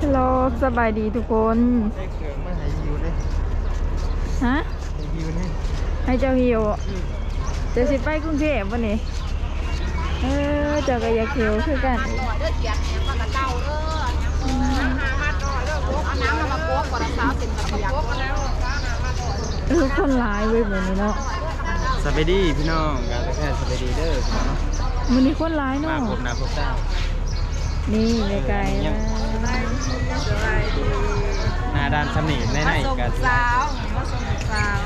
ฮัลโหลสบายดีทุกคนได้เกิดมาให้ฮิวเลยฮะให้ฮิวนี่ให้เจ้าหิวจะสิไปกรุงเทพวันนี้เออเจ้าก็อยากหิวคือกันหน่อยเด้อเกียดเนี่ยมันกระเจ้าเด้อหามาหน่อยเด้อโป๊กเอาน้ำมาโป๊กก่อนนะสาวสิบกระเปียกโป๊กเอาน้ำมาหามาหน่อยเออคนร้ายเว้ยเหมือนนี้เนาะสวัสดีพี่น้องการแพทย์สวัสดีเด้อพี่น้องมันนี้คนร้ายมาเนาะพบหน้าพบตา นี่ไกลๆนะสบายดีหน้าด้านสำนีในในมาส่งกันสาวมาส่งสาว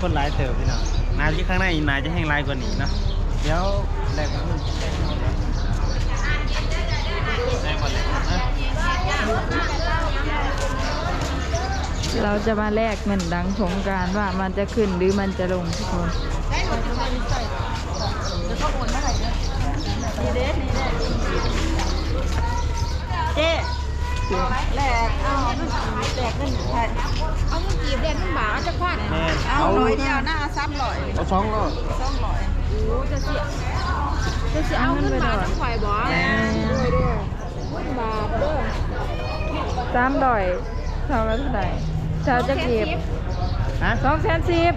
คนร้ายเติบพี่น้องหนาที่ข้างในหนาจะแห้งลายกว่านี้เนาะเดี๋ยวแรกมันแรกหมดเลยนะเราจะมาแลกเงินดังสงกรารว่ามันจะขึ้นหรือมันจะลงทุกคน อาหน่อยเดียวหน้าซ้ำหน่อยเอาช่องก็สองร้อยโอ้จะเสียจะเสียเอาเงินบาทน้ำข่อยบ่ด้วยด้วยเงินบาทเด้อสามดอยเท่ากันเท่าไหร่เท่าจะเก็บฮะสองแสนสิบ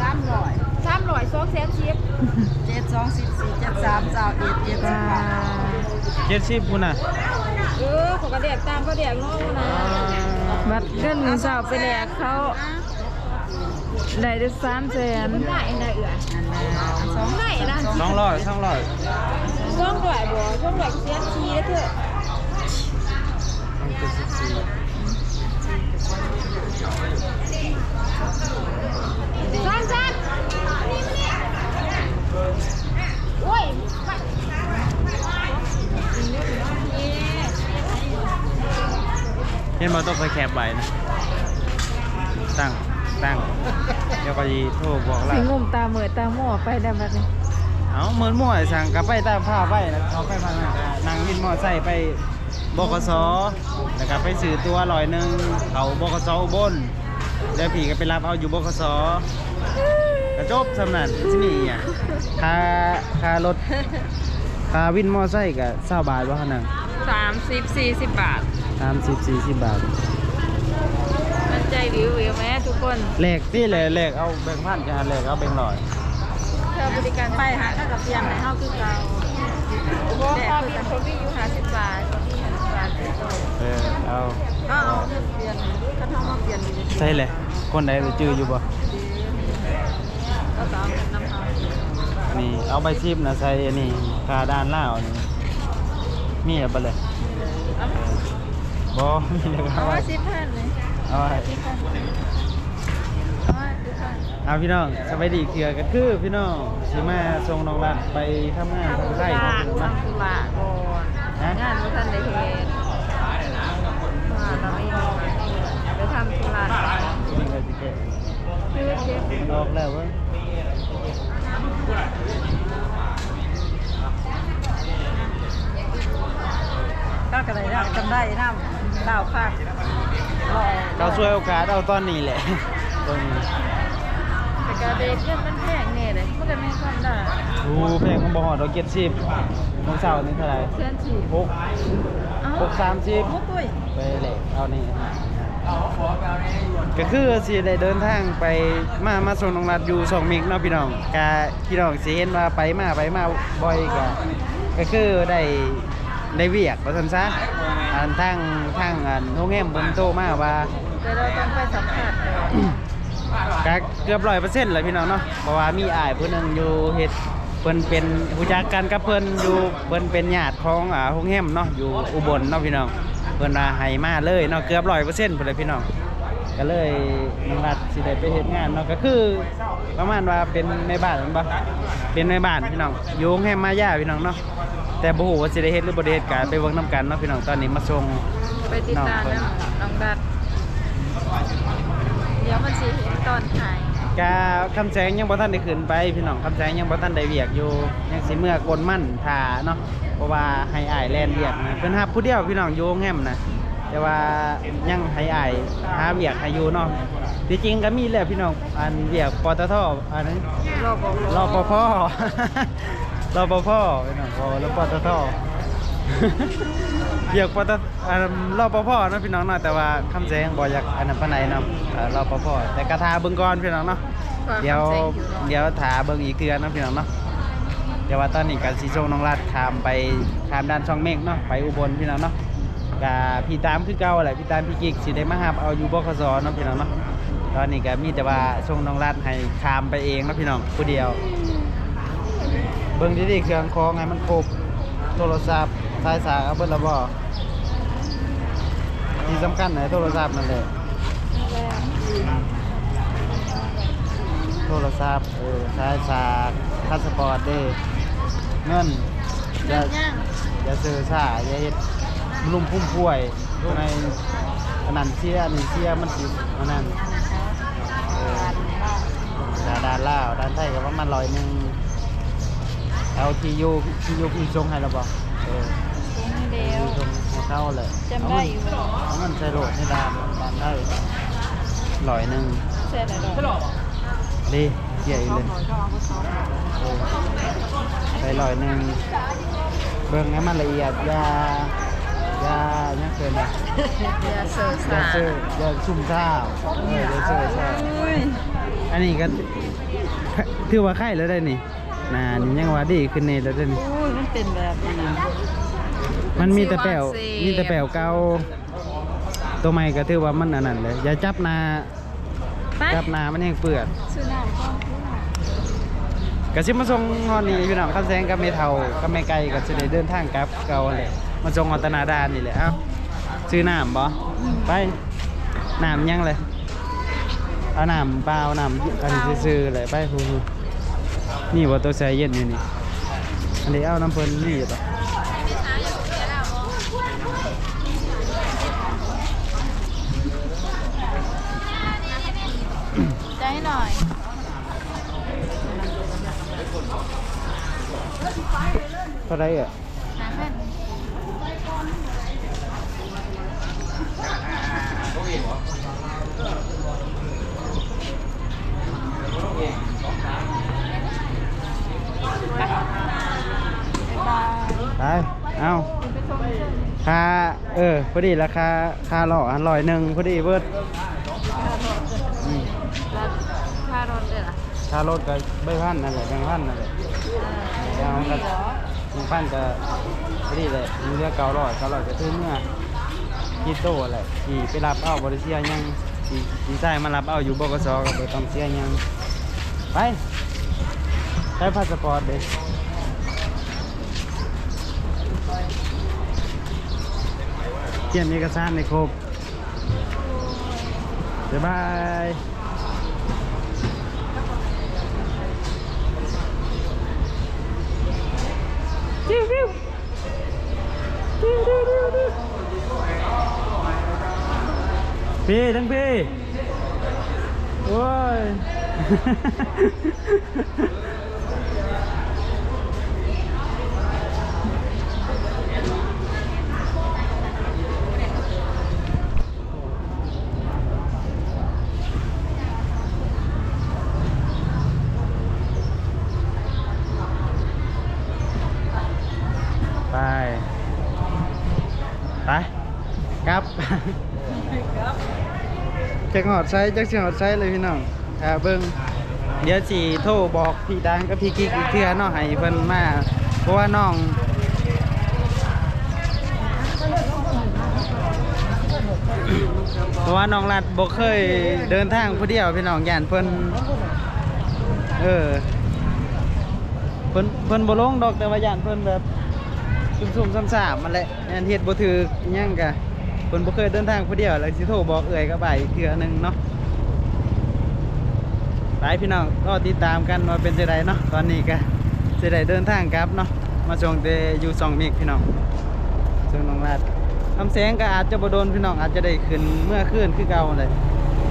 สามร้อยสามร้อยสองแสนสิบเจ็ดสองสิบสี่เจ็ดสามสาวเอ็ดเจ็ดสิว้าบบาทเจ็ดสิบคุณน่ะเออขอกระเดียกตามกระเดียกน้องนะบัตรเงินมือสาวไปแลกเขา ได้ได้สามแสนได้ได้เอือสองได้นะสองร้อยสองร้อยสองร้อยบ่สองร้อยเสียชีแล้วเถอะสามชั้นโอ้ยเห็นบอต้องไปแคบไว้นะตั้ง ตั้ง เดี๋ยวก็ยีโทรบอกสิเรางุ่มตาเหมือตาหม้อไปได้บัดนี้เอาเหมือนมั่วสั่งกลับไปตามผ้าไปแล้วเขาไปพังนั่งวินมอไซค์ไปบกสแล้วก็ไปซื้อตัวลอยหนึ่งเขาบกสอุบลแล้วพี่ก็ไปรับเอาอยู่บกสกระจบสำนันที่นี่อะค่าค่ารถค่าวินมอไซค์ก็เศร้าบาทว่าขนาดสามสิบสี่สิบบาทสามสิบสี่สิบบาทมัน ใจวิววิวไหมทุกคนแหลกที่แหลกแหลกเอาแบงค์พันกันแหลกเอาแบงค์ร้อยเธอบริการไปหาถ้ากับเพียงไหนเฮาคือเก่าแต่คือเขาพี่อยู่ห้าสิบบาทเขาพี่ห้าสิบบาทเลยเออเอาเอาเอาเงินเปลี่ยนคันเฮามาเปลี่ยนอยู่ดีใช่เลยคนใดรู้จื้ออยู่บ่ก็ตามน้ำเฮานี่เอาใบซีบนะใส่อันนี้คาด้านล่างอันนี้มีอะไรบ่เลยบ่มีเลยครัเอาบไว้สิบพันเลย เอาไว้เอาพี่น้องสบายดีเคือก็คือพี่น้องสิมาส่งน้องรัดไปทำงานทางไทยของเพิ่นมาทำธุระก่อนงานไม่ทันได้เฮ็ดว่าเราไม่มีไปทำธุระคือเจ็บออกแล้วเว้ยก็กระไรได้จำได้น้ำดาวคักรอ เราช่วยโอกาสเอาตอนนี้แหละตอนนี้แต่กระเด็กเรื่องมันแพงเนี่ยเลยมันก็ไม่ค่อยได้โอ้แพงของบ่ฮอดดอกเก็ต10มื้อเช้านี่เท่าไหร่เส้นฉีดหกหกสามสิบมุกตุ้ยไปเลยเอานี่ก็คือสิได้เดินทางไปมามาส่งน้องรัดอยู่สองมิกเนาะพี่น้องกะพี่น้องสิเห็นว่าไปมาไปมาบ่อยกะก็คือได้ได้เวียกว่าซั่นซะ อันทางทางอันโรงแรมเพิ่นโทรมาว่าแต่เราต้องไปสัมผัสก่อนก็เกือบ100%เลยพี่น้องเนาะเพราะว่ามีอ้ายผู้หนึงอยู่เฮ็ดเพิ่นเป็นผู้จักกันกับเพิ่นอยู่เพิ่นเป็นญาติของอ่าโรงแรมเนาะอยู่อุบลเนาะพี่น้องเพิ่นว่าให้มาเลยเนาะเกือบ100%พุ่นเลยพี่น้องก็เลยน้องรัดสิได้ไปเฮ็ดงานเนาะก็คือประมาณว่าเป็นในบ้านแม่นบ่เป็นในบ้านพี่น้องอยู่โรงแรมมาย่าพี่น้องเนาะ แต่บ่ฮู้ว่าสิได้เฮ็ดหรือบ่ได้เฮ็ดก็ไปเบิ่งนํกันเนาะพี่น้องตอนนี้มาส่ง ไปติดตามนะน้องดัดเดี๋ยวมันสิเห็นตอนถ่ายกาคำแสงยังบ่ทันได้ขึ้นไป พี่น้องคำแสงยังบ่ทันได้เวียกอยู่ยังสิเมื่อกลมั่นท่าเนาะเพราะว่าให้อ้ายแล่นเวียกนะเพิ่นฮับผู้เดียวพี่น้องอยู่โรงแรมนะแต่ว่ายังให้อ้ายหาเวียกให้อยู่เนาะที่จริงก็มีแหละพี่น้องอันเวียกปตทอันนั้นรอบอกรอปภ รอปภพี่น้องรอรปตทเรียกปตอ่ารอปภเนาะพี่น้องเนาะแต่ว่าคำแสงบ่อยากอันนั้นปานใดเนาะอ่ารอปภแต่กระทาเบิ่งก่อนพี่น้องเนาะเดี๋ยวเดี๋ยวถาเบิ่งอีกเทื่อเนาะพี่น้องเนาะเดี๋ยวว่าตอนนี้ก็สิส่งน้องรัดข้ามไปข้ามด้านช่องเมฆเนาะไปอุบลพี่น้องเนาะก็พี่ตามคือเก่าแหละพี่ตามพี่กิ๊กสิได้มารับเอาอยู่บขสเนาะพี่น้องเนาะตอนนี้ก็มีแต่ว่าส่งน้องรัดให้ข้ามไปเองเนาะพี่น้องผู้เดียว เบิ่งดีๆเครื่องของให้มันครบโทรศัพท์สายสากเอาเบิดและบ่ที่สำคัญไหนโทรศัพท์นั่นแหละโทรศัพท์เออสายสากพาสปอร์ตเด้เงินอย่าอย่าซื้อซ่าอย่าเฮ็ดลุ่มพุ่มป่วยในอันนั้นเสียอันนี้เสียมันสิอันนั้นเออด้านด้านลาวด้านไทยก็ประมาณร้อยหนึง เอาทียูทียูพี่ทรงให้เราบอกเออเดียวทรงให้เข้าเลยจำได้อยู่เอามันใส่โหลดให้ดานดานได้ร้อยหนึ่งเสร็จแล้วดีเกี่ยอีกเลยเออใส่ร้อยหนึ่งเบิ่งให้มันละเอียดอย่าอย่าเนี่ยเกินนะอย่าเสืออย่าสาเชื่ออย่าซุ่มซ่ามเอออย่าเชื่อซ่าอุ้ยอันนี้ก็ถือว่าไข่แล้วได้นี่ น่านี่ยังว่าดีขึ้นนี่แล้วได้นี่อุ้ยมันเป็นแบบนี้มันมีแต่แป๋วสิมีแต่แป๋วเก่าตัวใหม่ก็ถือว่ามันอันนั้นเลยอย่าจับหนาไปจับหนามันยังเปื้อนซื้อน้ำก่อนกะสิมาส่งฮอดนี้พี่น้องคำแซงกับเมเทากับเมไก่ก็สิได้เดินทางกลับเก่าเลยมาส่งอัตนาดานนี่แหละเอ้าซื้อน้ำบ่ไปน้ำยังเลยเอาน้ำเปล่าน้ำอันนี้ซื้อๆเลยไปฮู้ๆ นี่บ่ตัวใส่เย็นอยู่นี่อันนี้เอาน้ำเพิ่นนี่ป่ะใจหน่อยเท่าไรอะนะแม่ ไปเอาค่าเออพอดีราคาค่าหล่ออันร้อยหนึ่งพอดีเบิดอืมแล้วค่ารถเลยล่ะค่ารถก็ใบพันนั่นแหละแบงค์พันนั่นแหละแบงค์ก็แบงค์พันก็พอดีเลยมีเรือเก้าร้อยเก้าร้อยก็ถึงเมื่อกีโต้แหละขี่ไปรับเอาบริเซียยังขี่ขี่ใต้มารับเอาอยู่บกสก็บ่ต้องเสียหยังไป ใช้พาสปอร์ตเด็เขียนเอกสารในครบบ๊ายบายจิ้วจิ้วจิ้วจิ้วจิ้วจิ้วพี่ทั้งพี่โอ้ย ไป ไป ครับจักหอดไซจักสิหอดไซเลยพี่น้องอ่าเบิ่งเดี๋ยวสิโทรบอกพี่ดังกับพี่กิ๊กอีกเทื่อเนาะให้เพิ่นมาเพราะว่าน้องเพราะว่าน้องรัดบ่เคยเดินทางผู้เดียวพี่น้องย่านเพิ่นเออเพิ่นเพิ่นบ่ลงดอกแต่ว่าย่านเพิ่นแบบซุ่มๆซ้ำๆมันแหละย่านเฮ็ดบ่ถือยังกะ เพิ่นบ่เคยเดินทางผู้เดียวแล้วสิโทรบอกเอ่ยกับบ่ายอีกเทื่อหนึงเนาะไปพี่น้องก็ติดตามกันว่าเป็นจังไดเนาะตอนนี้ก็สิได้เดินทางกลับเนาะมาส่งแต่อยู่สองเมกพี่น้องส่งน้องลาดคำแสงก็อาจจะบโดนพี่น้องอาจจะได้ขึ้นเมื่อคืนคือเก่าเลย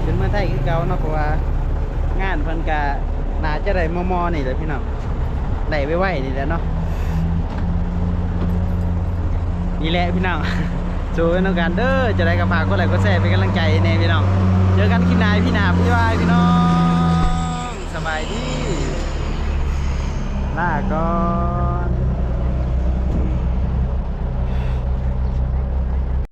ขึ้นเมื่อไทยคือเก่าเนาะเพราะว่างานเพิ่นก็น่าจะได้มอๆนี่แหละพี่น้องได้ไวๆนี่แหละเนาะนี่แหละพี่น้อง สู้กันแล้วกันเด้อจะได้กับฝากก็ไลก็แซ่เป็นกำลังใจในพี่น้องเจอกันคลิปหน้าพี่นาพี่วายพี่น้องสบายดีลาก่อน